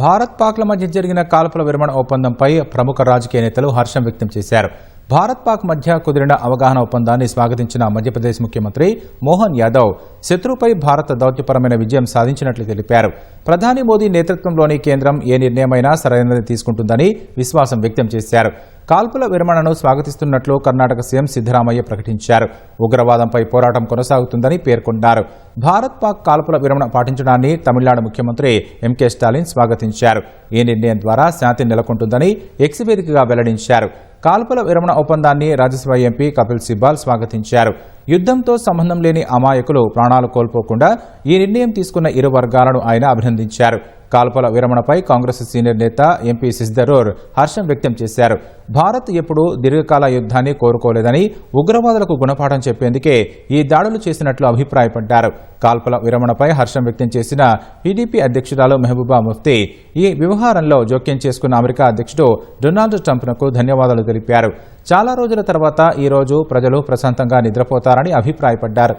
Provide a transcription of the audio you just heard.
భారత్ పాక్ల మధ్య జరిగిన కాల్పుల విరమణ ఒప్పందంపై ప్రముఖ రాజకీయ నేతలు హర్షం వ్యక్తం చేశారు. భారత్ పాక్ మధ్య కుదిరిన అవగాహన ఒప్పందాన్ని స్వాగతించిన మధ్యప్రదేశ్ ముఖ్యమంత్రి మోహన్ యాదవ్ శత్రుపై భారత దౌత్యపరమైన విజయం సాధించినట్లు తెలిపారు. ప్రధాని మోదీ నేతృత్వంలోని కేంద్రం ఏ నిర్ణయమైనా సరైనది తీసుకుంటుందని విశ్వాసం వ్యక్తం చేశారు. కాల్పుల విరమణను స్వాగతిస్తున్నట్లు కర్ణాటక సీఎం సిద్దరామయ్య ప్రకటించారు. ఉగ్రవాదంపై పోరాటం కొనసాగుతుందని పేర్కొన్నారు. భారత్ పాక్ కాల్పుల విరమణ పాటించడాన్ని తమిళనాడు ముఖ్యమంత్రి ఎంకే స్టాలిన్ స్వాగతించారు. ఈ నిర్ణయం ద్వారా శాంతి నెలకొంటుందని ఎక్స్ వేదికగా వెల్లడించారు. కాల్పుల విరమణ ఒప్పందాన్ని రాజ్యసభ ఎంపీ కపిల్ సిబ్బాల్ స్వాగతించారు. యుద్ధంతో సంబంధం లేని అమాయకులు ప్రాణాలు కోల్పోకుండా ఈ నిర్ణయం తీసుకున్న ఇరు వర్గాలను ఆయన అభినందించారు. కాల్పుల విరమణపై కాంగ్రెస్ సీనియర్ నేత ఎంపీ సిస్దరూర్ హర్షం వ్యక్తం చేశారు. భారత్ ఎప్పుడూ దీర్ఘకాల యుద్ధాన్ని కోరుకోలేదని ఉగ్రవాదులకు గుణపాఠం చెప్పేందుకే ఈ దాడులు చేసినట్లు అభిప్రాయపడ్డారు. కాల్పుల విరమణపై హర్షం వ్యక్తం చేసిన టీడీపీ అధ్యక్షురాలు మెహబూబా ముఫ్తీ ఈ వ్యవహారంలో జోక్యం చేసుకున్న అమెరికా అధ్యక్షుడు డొనాల్డ్ ట్రంప్నకు ధన్యవాదాలు తెలిపారు. చాలా రోజుల తర్వాత ఈ రోజు ప్రజలు ప్రశాంతంగా నిద్రపోతారని అభిప్రాయపడ్డారు.